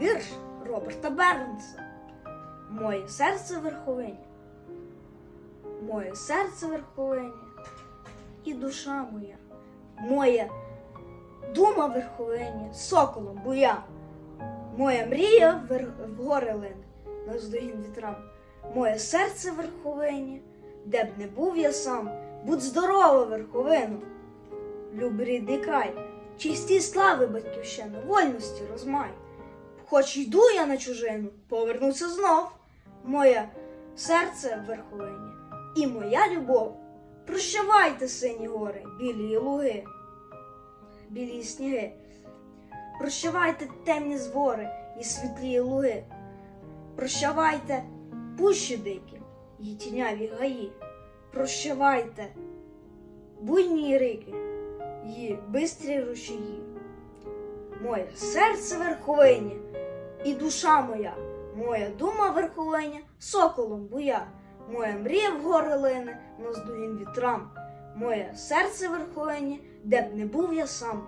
Вірш Роберта Бернса. Моє серце верховині. Моє серце верховині і душа моя. Моя дума верховині, соколом буя. Моя мрія в, гори лине, наздогін вітрам. Моє серце верховині, де б не був я сам, будь здорова, верховину. Люб рідний край, чисті слави батьківщину, вольності розмай. Хоч йду я на чужину, повернуся знов. Моє серце верховині і моя любов. Прощавайте, сині гори, білі луги, білі сніги. Прощавайте темні звори і світлі луги. Прощавайте пущі дикі і тіняві гаї. Прощавайте буйні рики і бистрі ручаї. Моє серце верховині і душа моя, моя дума верховення соколом буя, моя мрія в гори лине, наздогін вітрам, моє серце верховення, де б не був я сам.